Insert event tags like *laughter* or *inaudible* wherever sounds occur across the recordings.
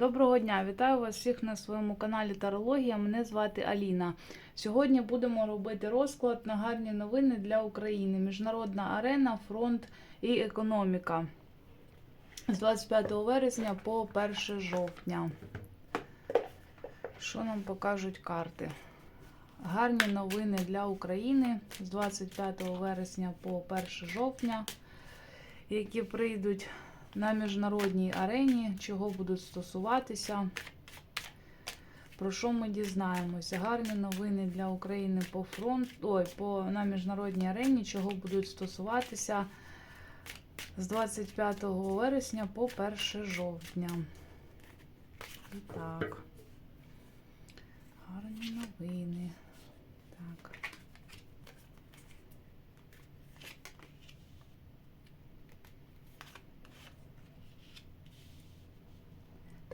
Доброго дня! Вітаю вас всіх на своєму каналі Тарологія. Мене звати Аліна. Сьогодні будемо робити розклад на гарні новини для України. Міжнародна арена, фронт і економіка з 25 вересня по 1 жовтня. Що нам покажуть карти? Гарні новини для України з 25 вересня по 1 жовтня, які прийдуть на міжнародній арені, чого будуть стосуватися. Про що ми дізнаємося? Гарні новини для України по фронту, ой, по, на міжнародній арені, чого будуть стосуватися з 25 вересня по 1 жовтня. І так. Гарні новини. Так.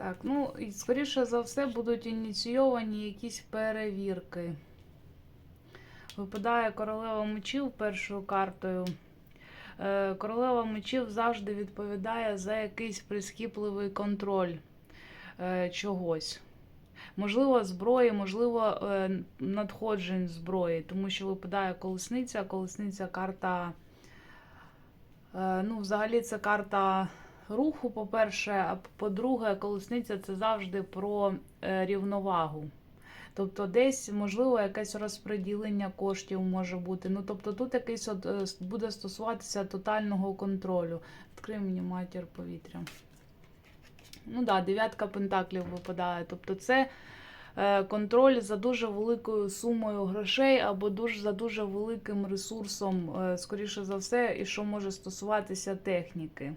Так, ну і скоріше за все будуть ініційовані якісь перевірки. Випадає королева мечів першою картою. Е, Королева мечів завжди відповідає за якийсь прискіпливий контроль е, чогось. Можливо, зброї, можливо, е, надходжень зброї, тому що випадає колесниця, колесниця карта. Ну, взагалі, це карта руху, по-перше, а по-друге, колесниця це завжди про е, рівновагу. Тобто, десь, можливо, якесь розподілення коштів може бути. Ну, тобто, тут якийсь от, е, буде стосуватися тотального контролю. Відкрий мені матір повітря. Ну да, дев'ятка пентаклів випадає. Тобто, це е, контроль за дуже великою сумою грошей або дуже, за дуже великим ресурсом, скоріше за все, і що може стосуватися техніки.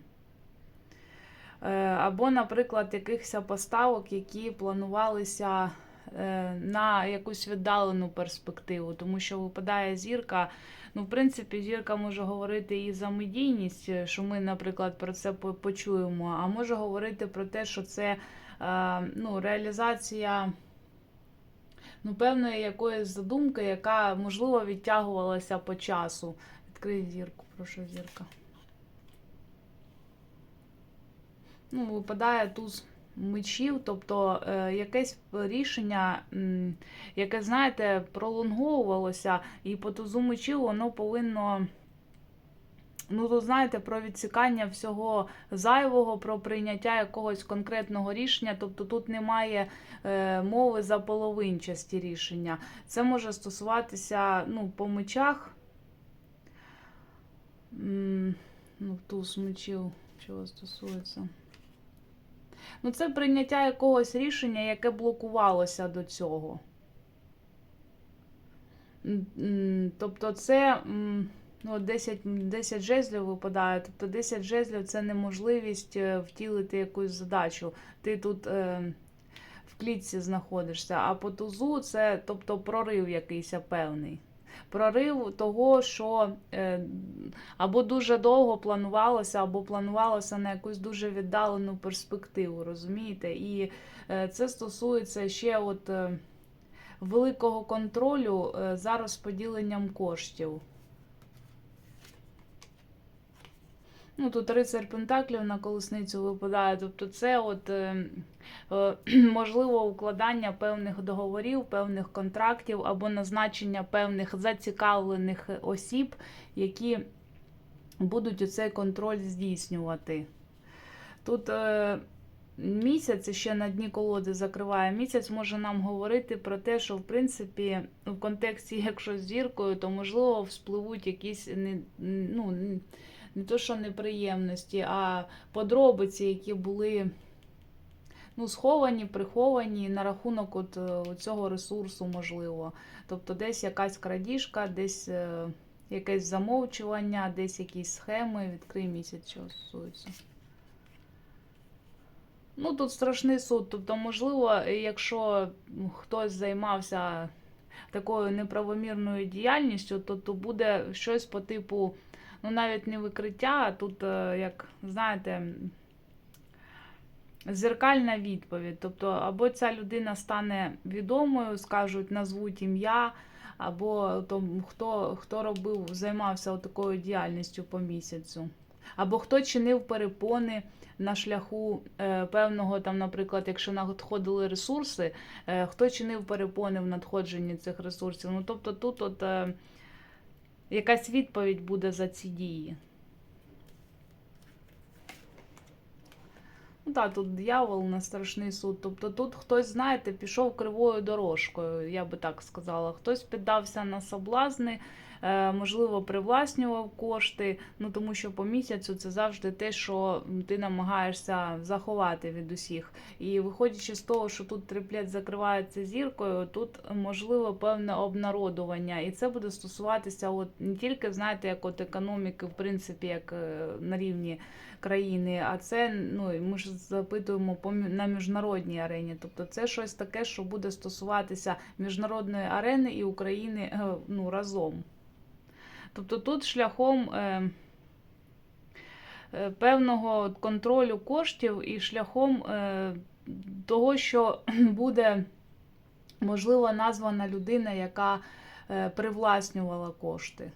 Е, Або, наприклад, якихось поставок, які планувалися е, на якусь віддалену перспективу, тому що випадає зірка. Ну, в принципі, зірка може говорити і за медійність, е, що ми, наприклад, про це почуємо, а може говорити про те, що це ну, реалізація ну, певної якоїсь задумки, яка, можливо, відтягувалася по часу. Відкрий зірку, прошу зірка. Ну, випадає туз мечів, тобто е, якесь рішення, м, яке, знаєте, пролонговувалося, і по тузу мечів воно повинно. Ну, то знаєте, про відсікання всього зайвого, про прийняття якогось конкретного рішення. Тобто тут немає е, мови за половинчасті рішення. Це може стосуватися ну, по мечах. М, Ну, туз мечів, чого стосується. Ну, це прийняття якогось рішення, яке блокувалося до цього. Тобто, це ну, 10, 10 жезлів випадає. Тобто 10 жезлів це неможливість е, втілити якусь задачу. Ти тут е, в клітці знаходишся, а по тузу це тобто, прорив якийсь певний. Прорив того, що е, або дуже довго планувалося, або планувалося на якусь дуже віддалену перспективу, розумієте? І е, це стосується ще от е, великого контролю за розподіленням коштів. Ну, тут рицар Пентаклів на колесницю випадає. Тобто, це от, е, е, *clears throat* можливо укладання певних договорів, певних контрактів або назначення певних зацікавлених осіб, які будуть оцей контроль здійснювати. Тут е, місяць ще на дні колоди закриває. Місяць може нам говорити про те, що в принципі в контексті, *laughs* якщо з зіркою, то можливо вспливуть якісь ну, не то, що неприємності, а подробиці, які були ну, сховані, приховані на рахунок от, е, цього ресурсу, можливо. Тобто десь якась крадіжка, десь е, якесь замовчування, десь якісь схеми. Відкрий місяць, що стосується. Ну, тут страшний суд. Тобто, можливо, якщо хтось займався такою неправомірною діяльністю, то, то буде щось по типу, ну, навіть не викриття, а тут, е, як, знаєте, зеркальна відповідь. Тобто, або ця людина стане відомою, скажуть, назвуть ім'я, або то, хто, хто робив, займався такою діяльністю по місяцю. Або хто чинив перепони на шляху е, певного, там, наприклад, якщо надходили ресурси, е, хто чинив перепони в надходженні цих ресурсів. Ну, тобто тут от, е, якась відповідь буде за ці дії. Ну так, тут дьявол на страшний суд. Тобто тут хтось, знаєте, пішов кривою дорожкою, я би так сказала. Хтось піддався на соблазни, можливо, привласнював кошти. Ну тому що по місяцю це завжди те, що ти намагаєшся заховати від усіх. І виходячи з того, що тут триплет закривається зіркою, тут можливо певне обнародування. І це буде стосуватися от не тільки, знаєте, як от економіки, в принципі, як е, на рівні країни, а це ну ми ж запитуємо на міжнародній арені. Тобто це щось таке, що буде стосуватися міжнародної арени і України е, ну, разом. Тобто тут шляхом е, е, певного контролю коштів і шляхом е, того, що *clears throat* буде можливо названа людина, яка привласнювала кошти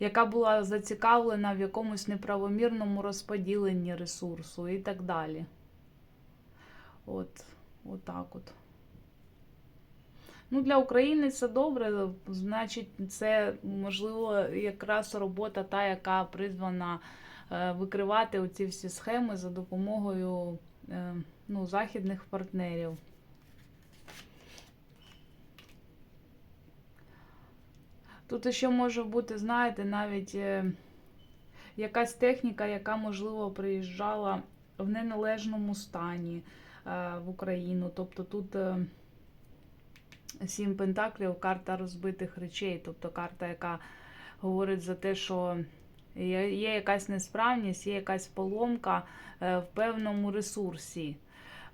яка була зацікавлена в якомусь неправомірному розподіленні ресурсу і так далі. От, от так от. Ну, для України це добре, значить, це можливо якраз робота та, яка призвана е, викривати оці всі схеми за допомогою е, ну, західних партнерів. Тут ще може бути, знаєте, навіть е, якась техніка, яка, можливо, приїжджала в неналежному стані в Україну. Тобто тут сім пентаклів, карта розбитих речей, тобто карта, яка говорить за те, що є, якась несправність, є якась поломка е, в певному ресурсі,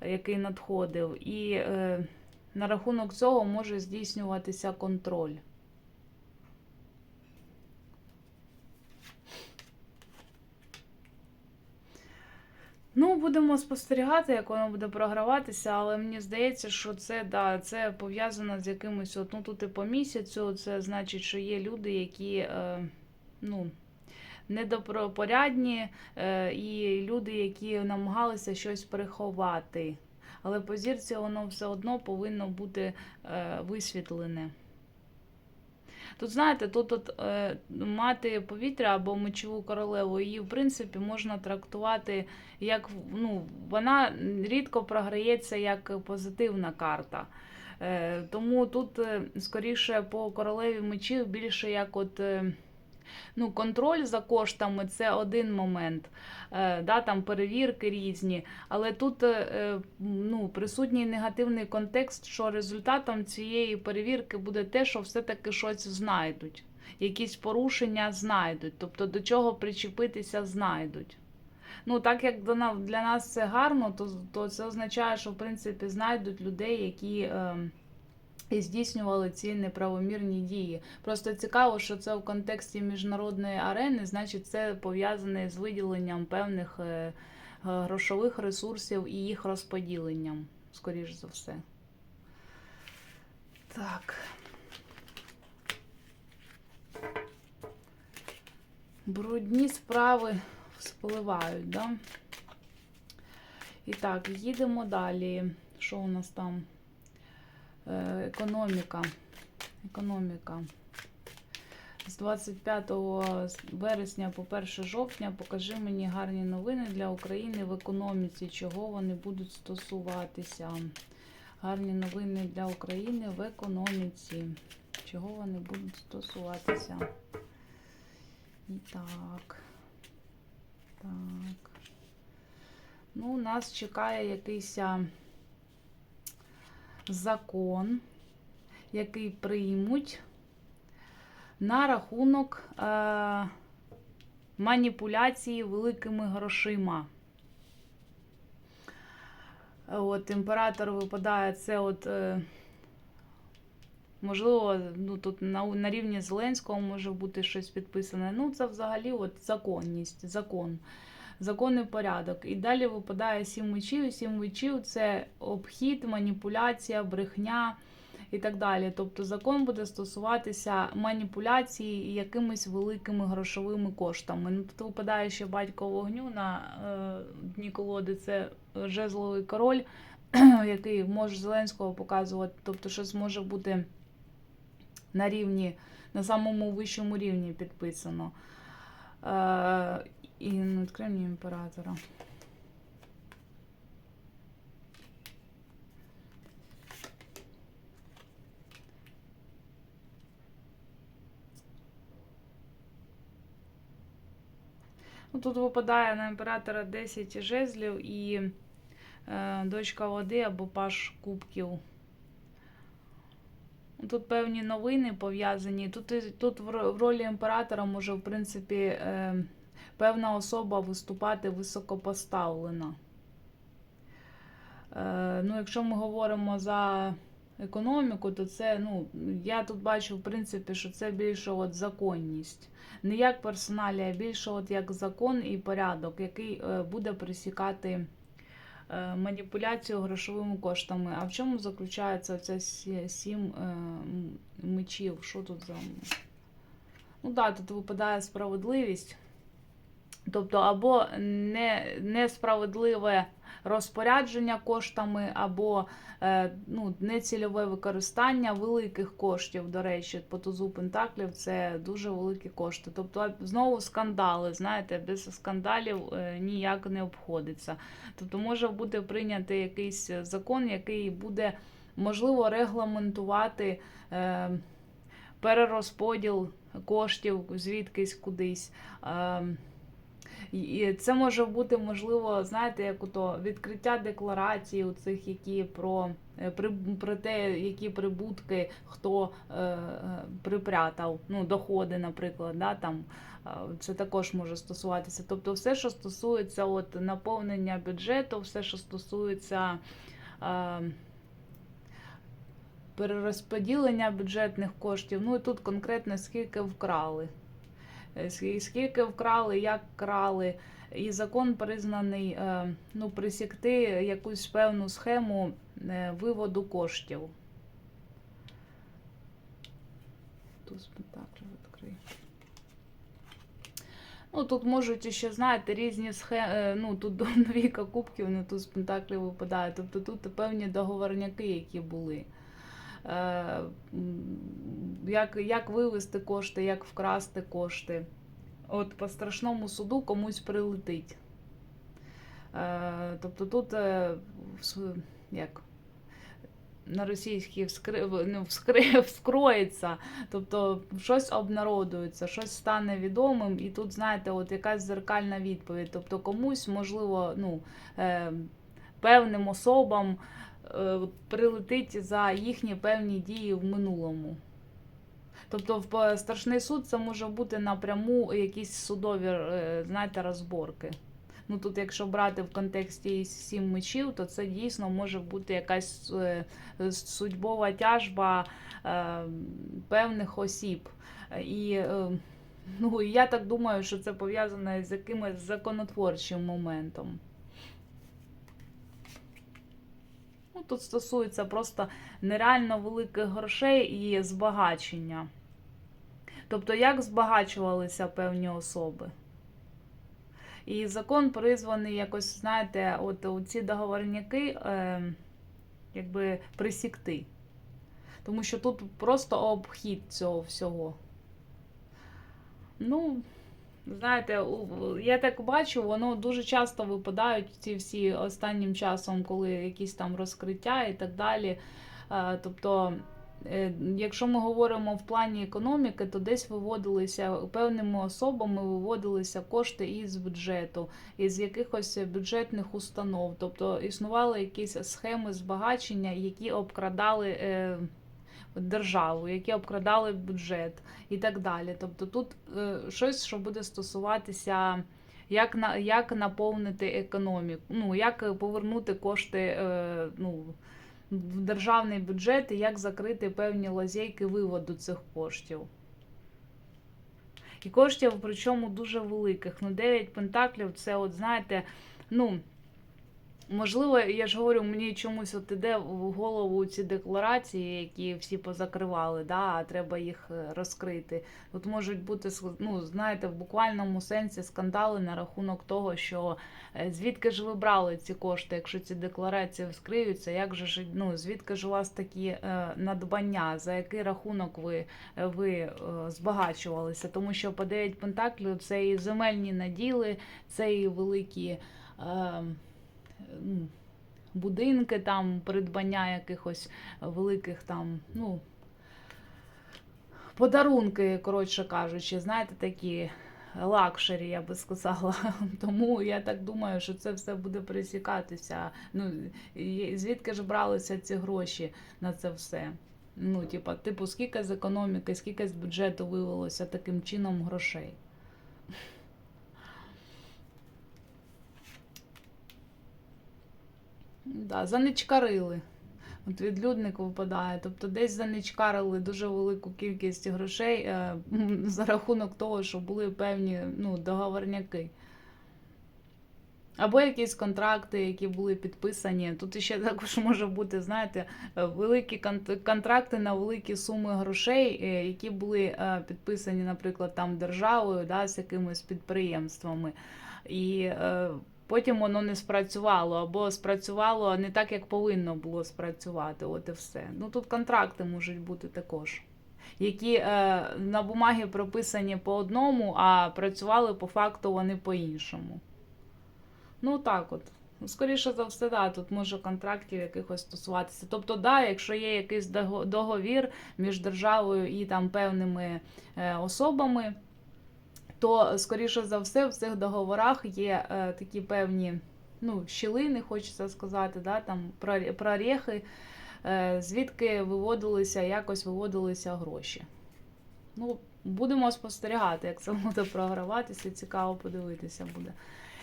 який надходив. І е, на рахунок цього може здійснюватися контроль. Ну, будемо спостерігати, як воно буде програватися, але мені здається, що це да, це пов'язано з якимось, от, ну тут і по місяцю, це значить, що є люди, які е, ну, недопропорядні, е, і люди, які намагалися щось приховати. Але по зірці воно все одно повинно бути е, висвітлене. Тут, знаєте, тут от, е, мати повітря або мечову королеву, її, в принципі, можна трактувати як ну, вона рідко програється як позитивна карта. Е, тому тут, е, скоріше, по королеві мечів більше як от. Е, Ну, контроль за коштами це один момент, е, да, там перевірки різні. Але тут е, ну, присутній негативний контекст, що результатом цієї перевірки буде те, що все-таки щось знайдуть, якісь порушення знайдуть, тобто до чого причепитися знайдуть. Ну, так як для нас це гарно, то, то це означає, що в принципі знайдуть людей, які. Е, і здійснювали ці неправомірні дії. Просто цікаво, що це в контексті міжнародної арени, значить, це пов'язане з виділенням певних е, грошових ресурсів і їх розподіленням, скоріш за все. Так. Брудні справи спливають, да? І так, їдемо далі. Що у нас там? Е, економіка. Економіка. З 25 вересня по 1 жовтня покажи мені гарні новини для України в економіці, чого вони будуть стосуватися. Гарні новини для України в економіці. Чого вони будуть стосуватися? І так. Так. Ну, нас чекає якийсь закон, який приймуть на рахунок е, маніпуляції великими грошима. От Імператор випадає це от. Е, Можливо, ну тут на на рівні Зеленського може бути щось підписане. Ну, це взагалі от законність, закон законний порядок. І далі випадає сім мечів. Сім мечів це обхід, маніпуляція, брехня і так далі. Тобто закон буде стосуватися маніпуляції якимись великими грошовими коштами. Ну, випадає ще батько вогню на е, дні колоди, це жезловий король, *clears throat* який може Зеленського показувати, тобто щось може бути на рівні, на самому вищому рівні підписано. Е, і над Кремні імператора. Ну, тут випадає на імператора 10 жезлів і е, дочка води або паш кубків. Тут певні новини пов'язані. Тут, тут в ролі імператора може, в принципі, е, певна особа виступати високопоставлена. Е, ну, якщо ми говоримо за економіку, то це, ну, я тут бачу, в принципі, що це більше от законність. Не як персоналі, а більше от як закон і порядок, який е, буде присікати е, маніпуляцію грошовими коштами. А в чому заключається ця сім мечів? Що тут за. Ну так, да, тут випадає справедливість. Тобто, або не, несправедливе розпорядження коштами, або е, ну, нецільове використання великих коштів, до речі, по тузу Пентаклів це дуже великі кошти. Тобто, знову скандали, знаєте, без скандалів е, ніяк не обходиться. Тобто, може бути прийнятий якийсь закон, який буде можливо регламентувати е, перерозподіл коштів звідкись кудись. Е, і це може бути можливо, знаєте, як ото відкриття декларацій, у цих, які про, е, при, про те, які прибутки хто е, е, припрятав, ну, доходи, наприклад, да, там, це також може стосуватися. Тобто, все, що стосується от, наповнення бюджету, все, що стосується. Е, Перерозподілення бюджетних коштів, ну і тут конкретно скільки вкрали. Е, скі- скільки вкрали, як крали. І закон признаний е, ну, присікти якусь певну схему е, виводу коштів. Туз пентаклів відкрий. Ну, тут можуть ще, знаєте, різні схеми. Ну, тут до двійка кубків, ну тут з пентаклів випадає. Тобто тут певні договорняки, які були. Е, як, як вивести кошти, як вкрасти кошти. От по страшному суду комусь прилетить. Е, тобто тут е, як на російській вскри... ну, вскри... *laughs* вскроється, тобто щось обнародується, щось стане відомим, і тут, знаєте, от якась зеркальна відповідь. Тобто комусь, можливо, ну, певним особам прилетить за їхні певні дії в минулому. Тобто, в е, страшний суд це може бути напряму якісь судові, е, знаєте, розборки. Ну тут, якщо брати в контексті сім мечів, то це дійсно може бути якась е, судьбова тяжба е, певних осіб. І е, ну, я так думаю, що це пов'язане з якимось законотворчим моментом. Ну, тут стосується просто нереально великих грошей і збагачення. Тобто, як збагачувалися певні особи. І закон призваний якось, знаєте, от ці договорняки е, якби присікти. Тому що тут просто обхід цього всього. Ну, знаєте, я так бачу, воно дуже часто випадають ці всі останнім часом, коли якісь там розкриття і так далі. Е, Тобто, е, якщо ми говоримо в плані економіки, то десь виводилися певними особами виводилися кошти із бюджету, із якихось бюджетних установ. Тобто існували якісь схеми збагачення, які обкрадали. Державу, які обкрадали бюджет і так далі. Тобто тут е, щось, що буде стосуватися, як на як наповнити економіку, ну як повернути кошти е, ну, в державний бюджет і як закрити певні лазейки виводу цих коштів. І коштів, причому дуже великих. Ну, 9 пентаклів це, от знаєте, ну. Можливо, я ж говорю, мені чомусь от іде в голову ці декларації, які всі позакривали, да, а треба їх е, розкрити. Тут можуть бути ну, знаєте, в буквальному сенсі скандали на рахунок того, що е, звідки ж ви брали ці кошти, якщо ці декларації вскриються, як же ж ну, звідки ж у вас такі е, надбання, за який рахунок ви, ви збагачувалися? Тому що по 9 пентаклів це і земельні наділи, це і великі. Е, будинки, там, придбання якихось великих там, ну, подарунки, коротше кажучи, знаєте, такі лакшері, я би сказала. *laughs* Тому я так думаю, що це все буде присікатися. Ну, звідки ж бралися ці гроші на це все? Ну, типа, типу, скільки з економіки, скільки з бюджету вивелося таким чином грошей. Да, заничкарили. От відлюдник випадає. Тобто десь заничкарили дуже велику кількість грошей е, *laughs* за рахунок того, що були певні ну, договорняки. Або якісь контракти, які були підписані. Тут ще також може бути, знаєте, е, великі контракти на великі суми грошей, е, які були е, підписані, наприклад, там державою, да, з якимись підприємствами. І потім воно не спрацювало, або спрацювало не так, як повинно було спрацювати. От і все. Ну тут контракти можуть бути також. Які е, на бумагі прописані по одному, а працювали по факту вони по-іншому. Ну так от. Ну, Скоріше за все, да, тут може контрактів якихось стосуватися. Тобто, да, якщо є якийсь договір між державою і там певними е, особами, то скоріше за все в цих договорах є е, такі певні ну, щілини, хочеться сказати, да, там прор- прорехи, е, звідки виводилися, якось виводилися гроші. Ну, будемо спостерігати, як це буде програватися. Цікаво подивитися буде,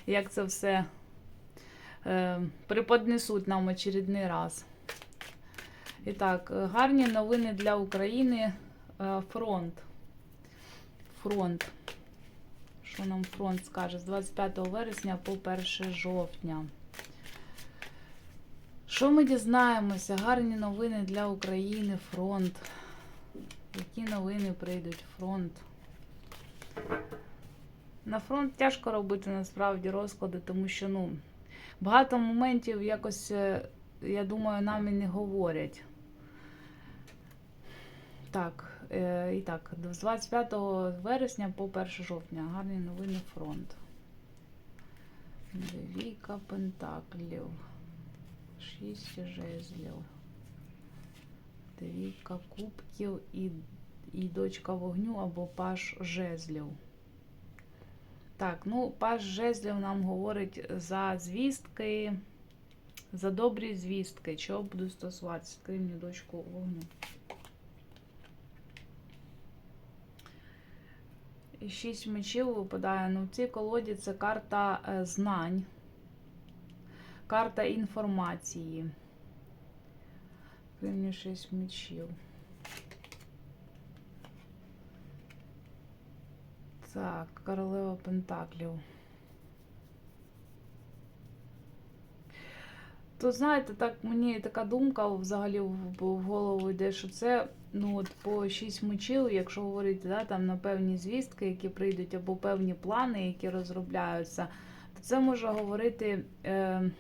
як це все е, преподнесуть нам очередний раз. І так, е, гарні новини для України. Фронт. Фронт. Що нам фронт скаже? З 25 вересня по 1 жовтня. Що ми дізнаємося? Гарні новини для України. Фронт. Які новини прийдуть? Фронт. На фронт тяжко робити насправді розклади, тому що ну, багато моментів якось, е, я думаю, нам і не говорять. Так, і так, з 25 вересня по 1 жовтня. Гарні новини фронт. Двійка пентаклів. Шість жезлів. Двійка кубків і, і дочка вогню або паш жезлів. Так, ну, паш жезлів нам говорить за звістки, за добрі звістки. Чого буду стосуватися? Мені дочку вогню. Шість мечів випадає. Ну, в цій колоді це карта е, знань, карта інформації. Мені шість мечів. Так, королева Пентаклів. То знаєте, так мені така думка взагалі в голову йде, що це ну от по шість мечів, якщо говорити, да, там на певні звістки, які прийдуть, або певні плани, які розробляються, то це може говорити е,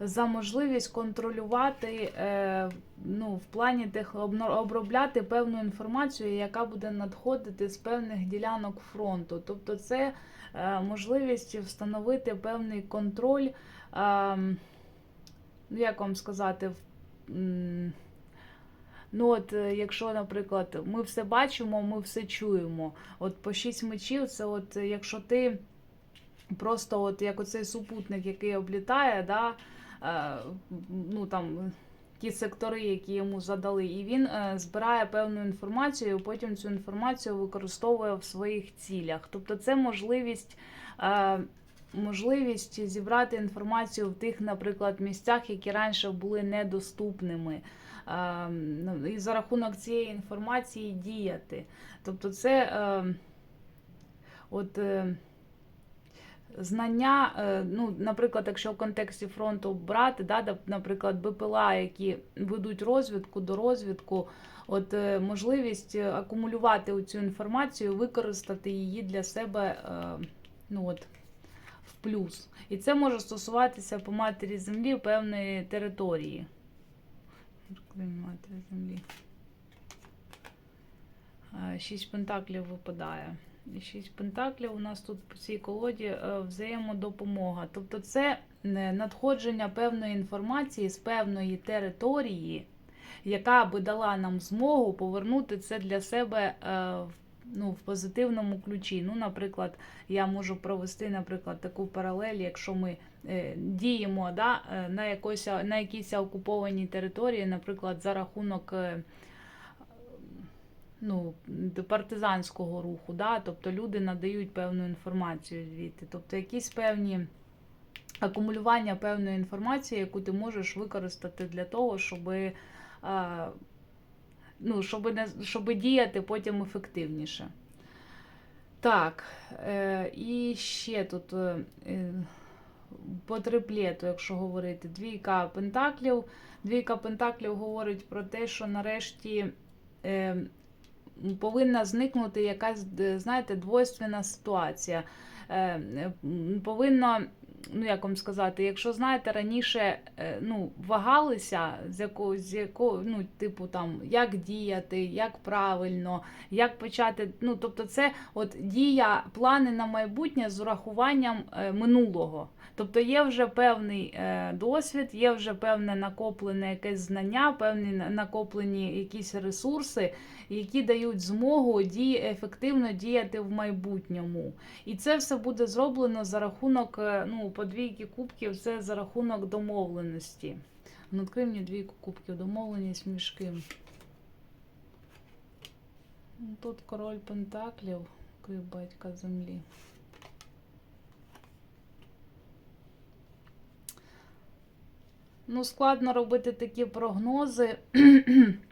за можливість контролювати, е, ну, в плані тих обробляти певну інформацію, яка буде надходити з певних ділянок фронту. Тобто, це е, можливість встановити певний контроль. Ем, ну, як вам сказати, в- ну от, е, якщо, наприклад, ми все бачимо, ми все чуємо. От по шість мечів, це от е, якщо ти просто от як оцей супутник, який облітає, да, е, ну там. Ті сектори, які йому задали, і він е, збирає певну інформацію, і потім цю інформацію використовує в своїх цілях. Тобто, це можливість е, можливість зібрати інформацію в тих, наприклад, місцях, які раніше були недоступними. Е, ну, І за рахунок цієї інформації діяти. Тобто, це е, от. е, знання, е, ну, наприклад, якщо в контексті фронту брати, да, наприклад, БПЛА, які ведуть розвідку до розвідку, от е, можливість акумулювати цю інформацію, використати її для себе ну, от, в плюс. І це може стосуватися по матері землі певної території. Матері землі. Е, Шість пентаклів випадає. Шість пентаклів у нас тут по цій колоді е, взаємодопомога. Тобто це е, надходження певної інформації з певної території, яка би дала нам змогу повернути це для себе в- ну, в позитивному ключі. Ну, наприклад, я можу провести, наприклад, таку паралель, якщо ми е, діємо да, е, на, якось, на якійсь окупованій території, наприклад, за рахунок. е, ну, партизанського руху, да? тобто люди надають певну інформацію звідти, тобто якісь певні акумулювання певної інформації, яку ти можеш використати для того, щоб, ну, щоб, не, щоб діяти потім ефективніше. Так, е, і ще тут е, е, по триплету, якщо говорити, двійка пентаклів. Двійка пентаклів говорить про те, що нарешті е, повинна зникнути якась, знаєте, двойственна ситуація. Е, м, Повинно, ну як вам сказати, якщо знаєте, раніше е, ну, вагалися з якого, з якого, ну, типу там, як діяти, як правильно, як почати. Ну, тобто, це от дія, плани на майбутнє з урахуванням е, минулого. Тобто є вже певний е, досвід, є вже певне накоплене якесь знання, певні накоплені якісь ресурси, які дають змогу дії, ефективно діяти в майбутньому. І це все буде зроблено за рахунок е, ну, подвійки кубків, це за рахунок домовленості. Ну, Відкрий мені двійку кубків, домовленість між ким. Ну, Тут король пентаклів, крив батька землі. Ну, складно робити такі прогнози. *clears throat*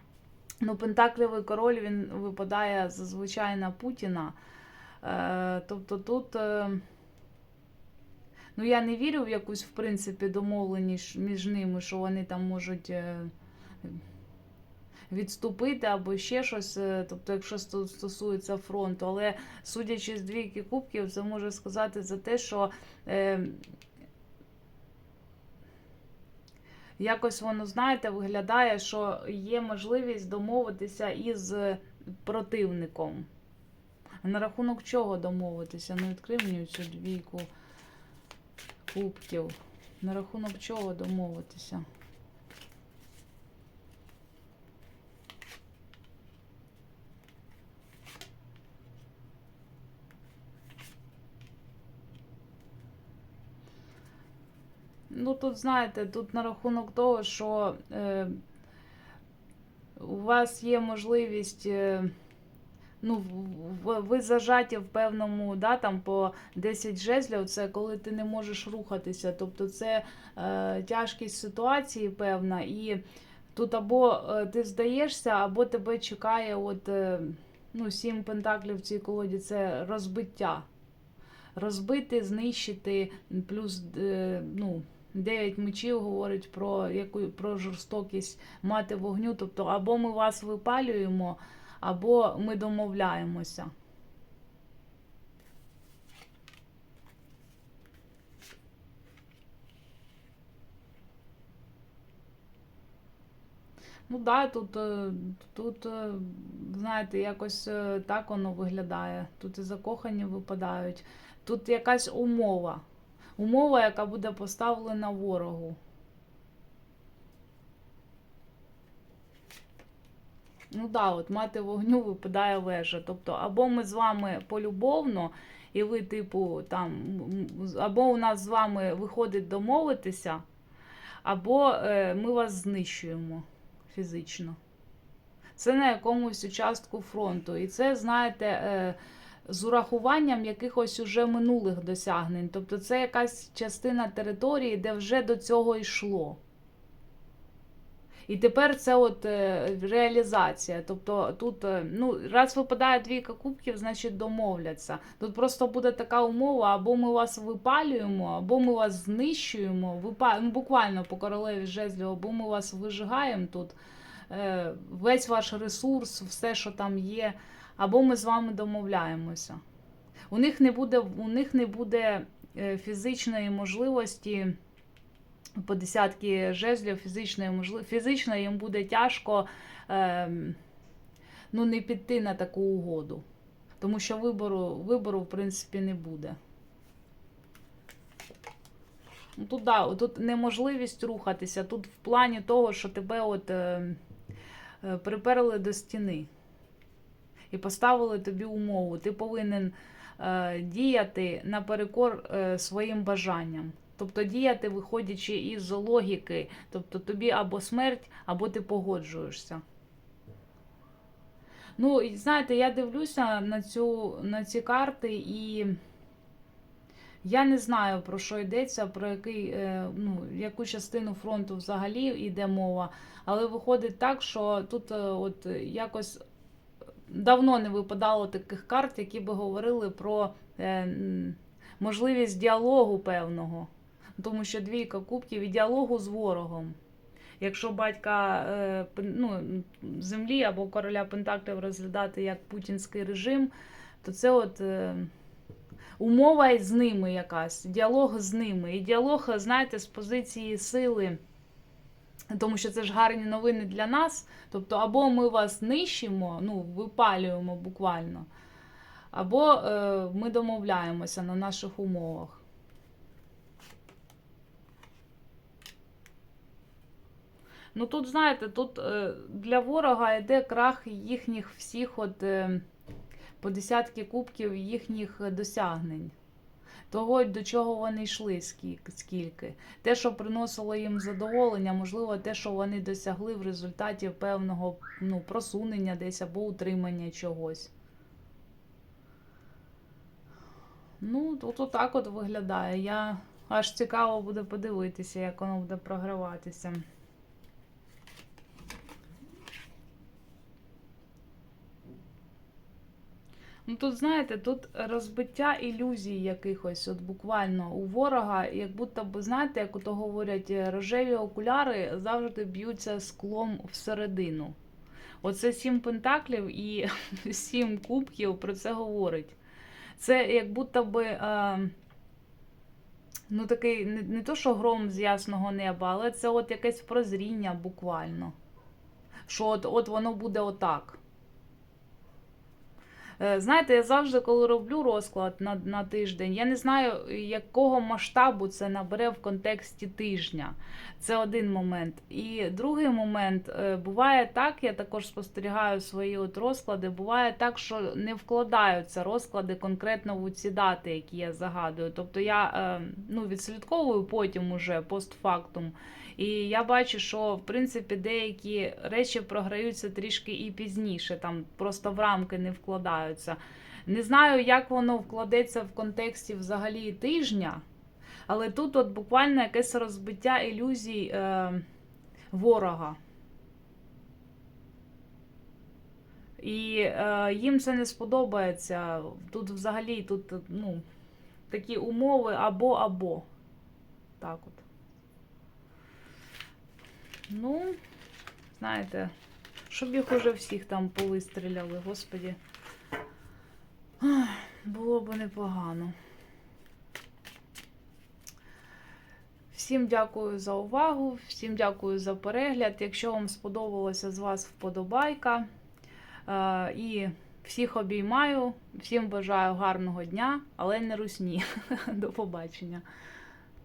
ну, Пентаклівий король він випадає зазвичай на Путіна. Е, тобто тут. Е, ну, я не вірю в якусь, в принципі, домовленість між ними, що вони там можуть. Е, Відступити або ще щось, тобто, якщо стосується фронту, але судячи з двійки кубків, це може сказати за те, що е, якось воно, знаєте, виглядає, що є можливість домовитися із противником. На рахунок чого домовитися? Ну, відкрив мені цю двійку кубків. На рахунок чого домовитися? Ну, тут, знаєте, тут на рахунок того, що е, у вас є можливість, е, ну, ви зажаті в певному, да, там по 10 жезлів, це коли ти не можеш рухатися. Тобто це е, тяжкість ситуації певна, і тут або е, ти здаєшся, або тебе чекає от, е, ну, 7 пентаклів в цій колоді це розбиття. Розбити, знищити, плюс е, ну, 9 мечів говорить про яку про жорстокість мати вогню. Тобто, або ми вас випалюємо, або ми домовляємося. Ну да, тут, е, тут, е, знаєте, якось е, так воно виглядає. Тут і закохані випадають. Тут якась умова. Умова, яка буде поставлена ворогу. Ну да, от мати вогню випадає вежа. Тобто, або ми з вами полюбовно, і ви, типу, там, або у нас з вами виходить домовитися, або е, ми вас знищуємо фізично. Це на якомусь участку фронту. І це, знаєте, е, з урахуванням якихось уже минулих досягнень. Тобто це якась частина території, де вже до цього йшло. І тепер це от е, реалізація. Тобто тут, е, ну, раз випадає двійка кубків, значить домовляться. Тут просто буде така умова: або ми вас випалюємо, або ми вас знищуємо, випа... ну, буквально по королеві жезлів, або ми вас вижигаємо тут. Е, Весь ваш ресурс, все, що там є, або ми з вами домовляємося. У них не буде, у них не буде е, фізичної можливості по десятки жезлів фізичної можли... фізично їм буде тяжко е, ну, не піти на таку угоду. Тому що вибору, вибору в принципі, не буде. Ну, Тут, да, тут неможливість рухатися. Тут в плані того, що тебе от, е, е, приперли до стіни і поставили тобі умову. Ти повинен е, діяти наперекор е, своїм бажанням. Тобто діяти, виходячи із логіки. Тобто тобі або смерть, або ти погоджуєшся. Ну, і знаєте, я дивлюся на, цю, на ці карти, і я не знаю, про що йдеться, про який, е, ну, яку частину фронту взагалі йде мова. Але виходить так, що тут е, от якось давно не випадало таких карт, які би говорили про е, можливість діалогу певного. Тому що двійка кубків і діалогу з ворогом. Якщо батька е, ну, землі або короля Пентаклів розглядати як путінський режим, то це от е, умова з ними якась, діалог з ними. І діалог, знаєте, з позиції сили. Тому що це ж гарні новини для нас. Тобто, або ми вас нищимо, ну, випалюємо буквально, або е, ми домовляємося на наших умовах. Ну тут, знаєте, тут е, для ворога йде крах їхніх всіх от е, по десятки кубків їхніх досягнень. Того, до чого вони йшли скільки. Те, що приносило їм задоволення, можливо, те, що вони досягли в результаті певного ну, просунення десь або утримання чогось. Ну, тут отак от виглядає. Я аж цікаво буде подивитися, як воно буде програватися. Ну тут, знаєте, тут розбиття ілюзій якихось, от буквально у ворога, як будто б, знаєте, як ото говорять, е, рожеві окуляри завжди б'ються склом всередину. Оце сім пентаклів і *laughs* сім кубків про це говорить. Це як будто би. Е, Ну, такий не, не то, що гром з ясного неба, але це от якесь прозріння буквально. Що от, от воно буде отак. Е, Знаєте, я завжди, коли роблю розклад на, на тиждень, я не знаю, якого масштабу це набере в контексті тижня. Це один момент. І другий момент, е, буває так, я також спостерігаю свої от розклади. Буває так, що не вкладаються розклади конкретно в ці дати, які я загадую. Тобто я е, ну, відслідковую потім уже постфактум. І я бачу, що в принципі деякі речі програються трішки і пізніше, там просто в рамки не вкладаються. Не знаю, як воно вкладеться в контексті взагалі тижня, але тут от буквально якесь розбиття ілюзій е, ворога. І е, їм це не сподобається. Тут взагалі тут, ну, такі умови або-або. Так от. Ну, знаєте, щоб їх уже всіх там повистріляли, господі. Було б непогано. Всім дякую за увагу, всім дякую за перегляд. Якщо вам сподобалося з вас вподобайка. Е, І всіх обіймаю, всім бажаю гарного дня, але не русні. *laughs* До побачення.